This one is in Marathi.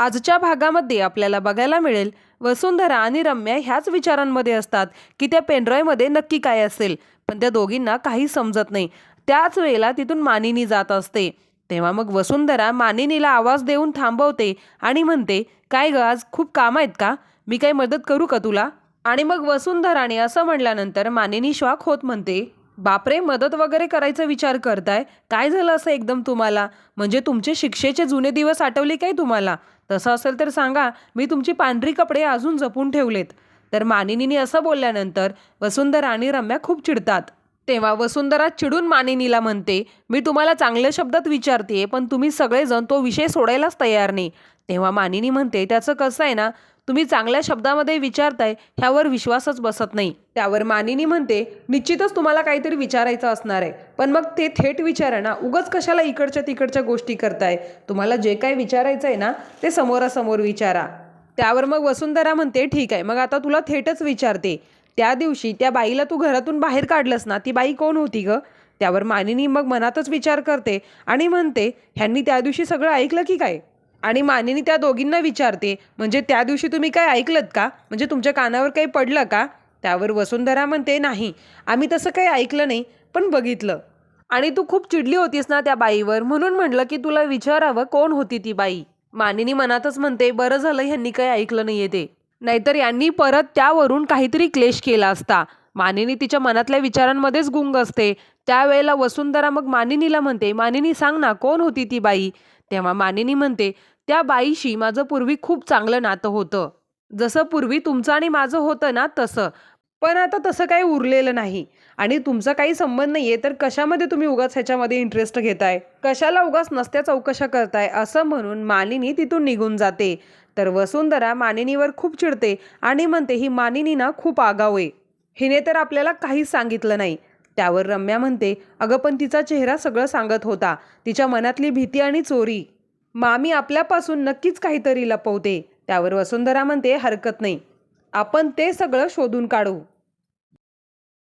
आजच्या भागामध्ये आपल्याला बघायला मिळेल वसुंधरा आणि रम्या ह्याच विचारांमध्ये असतात की त्या पेनड्रॉयमध्ये नक्की काय असेल. पण त्या दोघींना काही समजत नाही. त्याच वेळेला तिथून मानिनी जात असते. तेव्हा मग वसुंधरा मानिनीला आवाज देऊन थांबवते आणि म्हणते काय ग आज खूप काम आहेत का? मी काही मदत करू का तुला? आणि मग वसुंधराने असं म्हणल्यानंतर मानिनी श्वाक होत म्हणते बापरे मदत वगैरे करायचा विचार करताय? काय झालं असं एकदम तुम्हाला? म्हणजे तुमचे शिक्षेचे जुने दिवस आठवले काय तुम्हाला? तसं असेल तर सांगा मी तुमची पांढरी कपडे अजून जपून ठेवलेत. तर मानिनीने असं बोलल्यानंतर वसुंधरा आणि रम्या खूप चिडतात. तेव्हा वसुंधरा चिडून मानिनीला म्हणते मी तुम्हाला चांगल्या शब्दात विचारते पण तुम्ही सगळेजण तो विषय सोडायलाच तयार नाही. तेव्हा मानिनी म्हणते त्याचं कसं आहे ना तुम्ही चांगल्या शब्दामध्ये विचारताय ह्यावर विश्वासच बसत नाही. त्यावर मानिनी म्हणते निश्चितच तुम्हाला काहीतरी विचारायचं असणार आहे पण मग ते थेट विचारा ना उगच कशाला इकडच्या तिकडच्या गोष्टी करताय? तुम्हाला जे काही विचारायचं आहे ना ते समोरासमोर विचारा. त्यावर मग वसुंधरा म्हणते ठीक आहे मग आता तुला थेटच विचारते. त्या दिवशी त्या बाईला तू घरातून बाहेर काढलंस ना ती बाई कोण होती ग? त्यावर मानिनी मग मनातच विचार करते आणि म्हणते ह्यांनी त्या दिवशी सगळं ऐकलं की काय? आणि मानिनी त्या दोघींना विचारते म्हणजे त्या दिवशी तुम्ही काय ऐकलत का? म्हणजे तुमच्या कानावर काही पडलं का? त्यावर वसुंधरा म्हणते नाही आम्ही तसं काही ऐकलं नाही पण बघितलं. आणि तू खूप चिडली होतीस ना त्या बाईवर म्हणून म्हणलं की तुला विचारावं कोण होती ती बाई. मानिनी मनातच म्हणते बरं झालं ह्यांनी काही ऐकलं नाहीये ते. नाहीतर यांनी परत त्यावरून काहीतरी क्लेश केला असता. मानिनी तिच्या मनातल्या विचारांमध्येच गुंग असते. त्यावेळेला वसुंधरा मग मानिनीला म्हणते मानिनी सांग ना कोण होती ती बाई? तेव्हा मानिनी म्हणते त्या बाईशी माझं पूर्वी खूप चांगलं नातं होतं. जसं पूर्वी तुमचं आणि माझं होतं ना तसं. पण आता तसं काही उरलेलं नाही. आणि तुमचा काही संबंध नाही आहे तर कशामध्ये तुम्ही उगाच ह्याच्यामध्ये इंटरेस्ट घेताय? कशाला उगाच नसत्या चौकशा करताय? असं म्हणून मानिनी तिथून निघून जाते. तर वसुंधरा मानिनीवर खूप चिडते आणि म्हणते ही मानिनी ना खूप आगाऊ आहे. हिने तर आपल्याला काहीच सांगितलं नाही. त्यावर रम्या म्हणते अगं पण तिचा चेहरा सगळं सांगत होता. तिच्या मनातली भीती आणि चोरी. मामी आपल्यापासून नक्कीच काहीतरी लपवते. त्यावर वसुंधरा म्हणते हरकत नाही. आपण ते सगळं शोधून काढू.